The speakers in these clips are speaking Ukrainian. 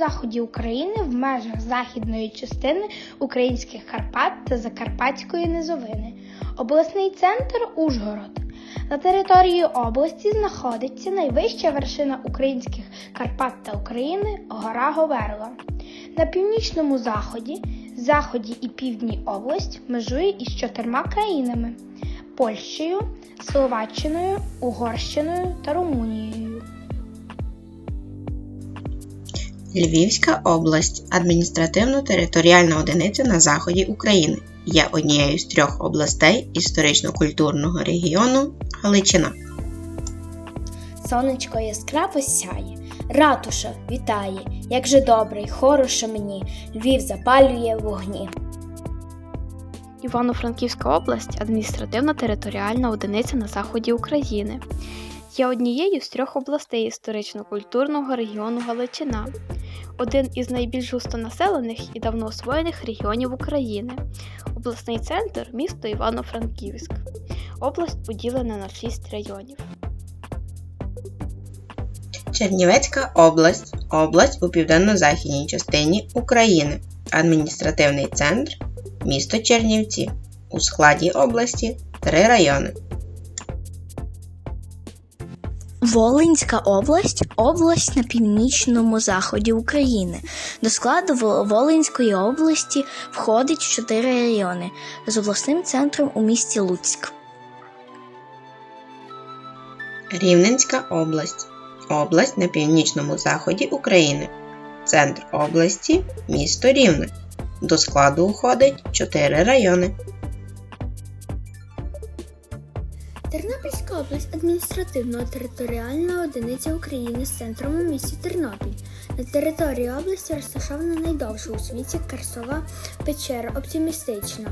заході України в межах західної частини українських Карпат та Закарпатської низовини. Обласний центр Ужгород. На території області знаходиться найвища вершина українських Карпат та України гора Говерла. На північному заході, заході і півдні область межує із чотирма країнами Польщею, Словаччиною, Угорщиною та Румунією. Львівська область адміністративно-територіальна одиниця на заході України. Є однією з трьох областей історично-культурного регіону Галичина. Сонечко яскраво сяє, ратуша вітає, як же добре й хороше мені, Львів запалює вогні. Івано-Франківська область адміністративно-територіальна одиниця на заході України. Є однією з трьох областей історично-культурного регіону Галичина, один із найбільш густонаселених і давно освоєних регіонів України. Обласний центр місто Івано-Франківськ. Область поділена на шість районів. Чернівецька область область у південно-західній частині України. Адміністративний центр місто Чернівці. У складі області три райони. Волинська область область на північному заході України. До складу Волинської області входить чотири райони з обласним центром у місті Луцьк. Рівненська область область на північному заході України. Центр області місто Рівне. До складу входить чотири райони. Тернопільська область адміністративно-територіальна одиниця України з центром у місті Тернопіль. На території області розташована найдовша у світі Карсова печера оптимістична,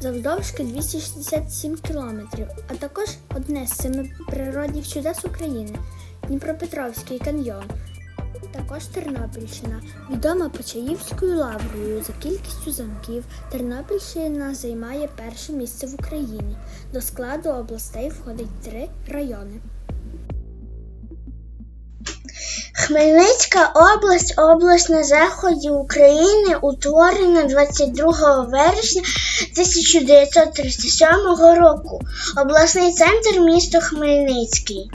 завдовжки 267 кілометрів, а також одне з семи природних чудес України Дніпропетровський каньйон. Також Тернопільщина відома Почаївською лаврою за кількістю замків. Тернопільщина займає перше місце в Україні. До складу областей входить три райони. Хмельницька область область на заході України, утворена 22 вересня 1937 року. Обласний центр місто Хмельницький.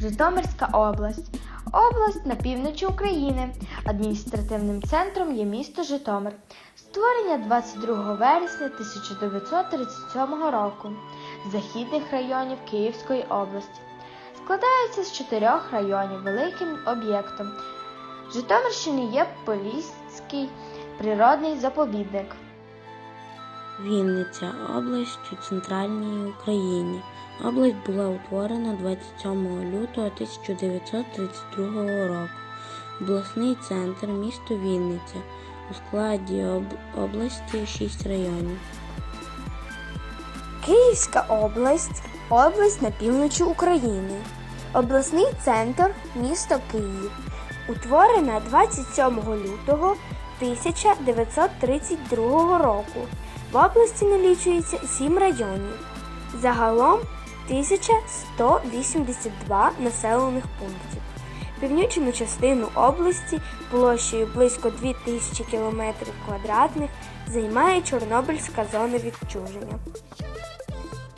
Житомирська область. Область на півночі України. Адміністративним центром є місто Житомир. Створення 22 вересня 1937 року. Західних районів Київської області. Складається з чотирьох районів великим об'єктом. Житомирщини є Поліський природний заповідник. Вінниця область у центральній Україні. Область була утворена 27 лютого 1932 року. Обласний центр місто Вінниця. У складі об- області 6 районів. Київська область область на півночі України. Обласний центр місто Київ. Утворена 27 лютого 1932 року. В області налічується 7 районів. Загалом 1182 населених пунктів. Північну частину області площею близько 2000 км квадратних займає Чорнобильська зона відчуження.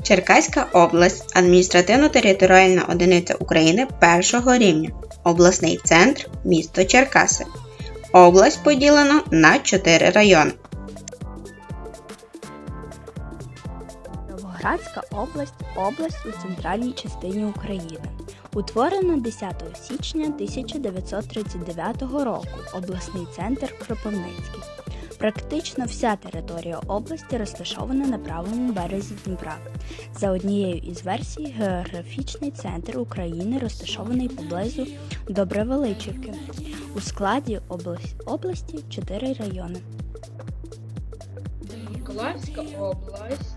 Черкаська область адміністративно-територіальна одиниця України першого рівня. Обласний центр місто Черкаси. Область поділено на 4 райони. Новоградська область область у центральній частині України. Утворена 10 січня 1939 року. Обласний центр Кропивницький. Практично вся територія області розташована на правому березі Дніпра. За однією із версій, географічний центр України розташований поблизу Добровеличівки. У складі області чотири райони. Миколаївська область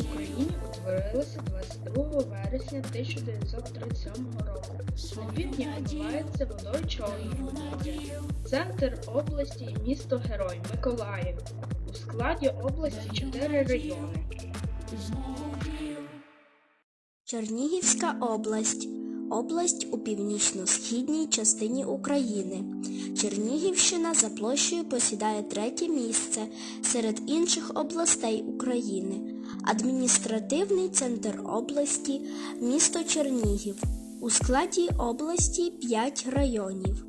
Україні утворилася 22 вересня 1937 року. На півдні омивається водою Чорного моря. Центр області і місто Герой Миколаїв. У складі області чотири райони. Чернігівська область. Область у північно-східній частині України. Чернігівщина за площею посідає третє місце серед інших областей України. Адміністративний центр області місто Чернігів. У складі області 5 районів.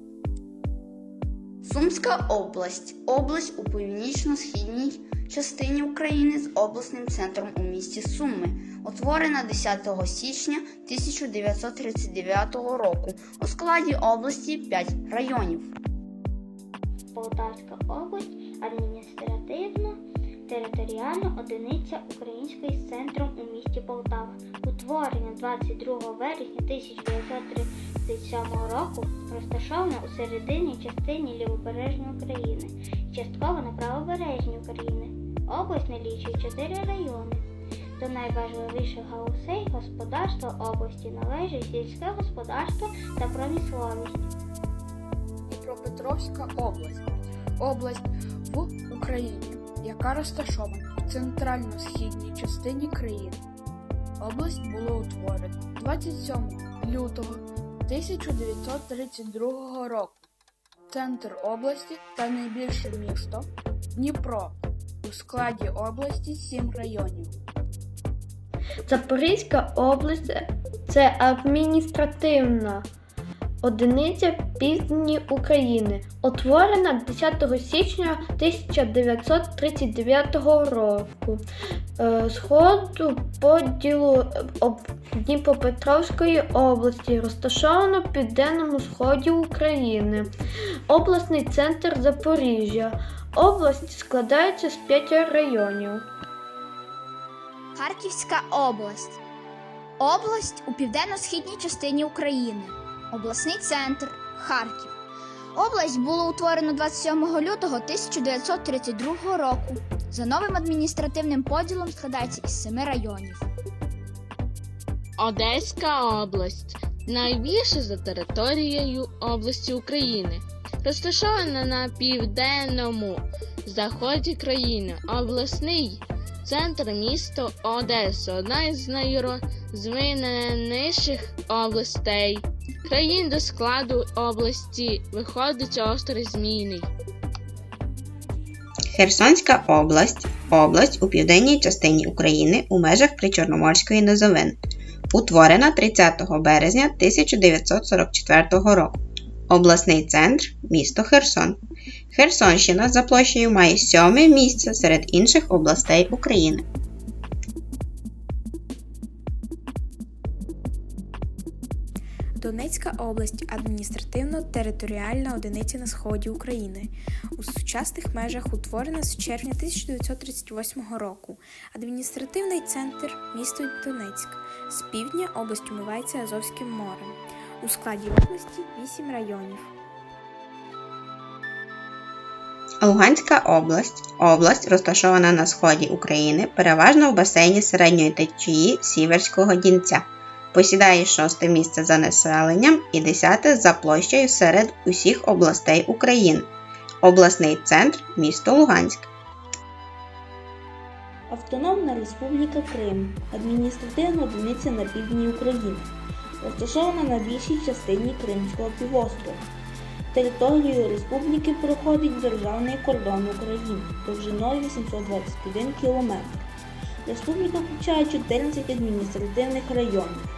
Сумська область область у північно-східній частині України з обласним центром у місті Суми, утворена 10 січня 1939 року. У складі області 5 районів. Полтавська область адміністративно територіальна одиниця української з центром у місті Полтава. Утворення 22 вересня 1937 року розташована у середині частині лівобережної України частково на правобережній України. Область налічує 4 райони. До найважливіших галузей господарства області належить сільське господарство та промисловість. Дніпропетровська область область в Україні, яка розташована в центрально-східній частині країни. Область було утворено 27 лютого 1932 року. Центр області та найбільше місто Дніпро. У складі області 7 районів. Запорізька область це адміністративна одиниця півдні України, утворена 10 січня 1939 року. Е, З ходу поділу Дніпропетровської області, розташовано в південному сході України. Обласний центр Запоріжжя. Область складається з п'яти районів. Харківська область. Область у південно-східній частині України. Обласний центр Харків. Область було утворено 27 лютого 1932 року. За новим адміністративним поділом складається із семи районів. Одеська область найбільша за територією області України, розташована на південному заході країни. Обласний центр місто Одеса, одна із найрозвиненіших областей. Країн до складу області виходить острів Змійний. Херсонська область область у південній частині України у межах Причорноморської низовини, утворена 30 березня 1944 року. Обласний центр місто Херсон. Херсонщина за площею має сьоме місце серед інших областей України. Донецька область адміністративно-територіальна одиниця на сході України. У сучасних межах утворена з червня 1938 року. Адміністративний центр місто Донецьк. З півдня область умивається Азовським морем. У складі області 8 районів. Луганська область область розташована на сході України, переважно в басейні середньої течії Сіверського Дінця. Посідає шосте місце за населенням і десяте за площею серед усіх областей України. Обласний центр місто Луганськ. Автономна Республіка Крим, адміністративна одиниця на півдні України, розташована на більшій частині Кримського півострова. Територією республіки проходить державний кордон України довжиною 821 км. Республіка включає 14 адміністративних районів.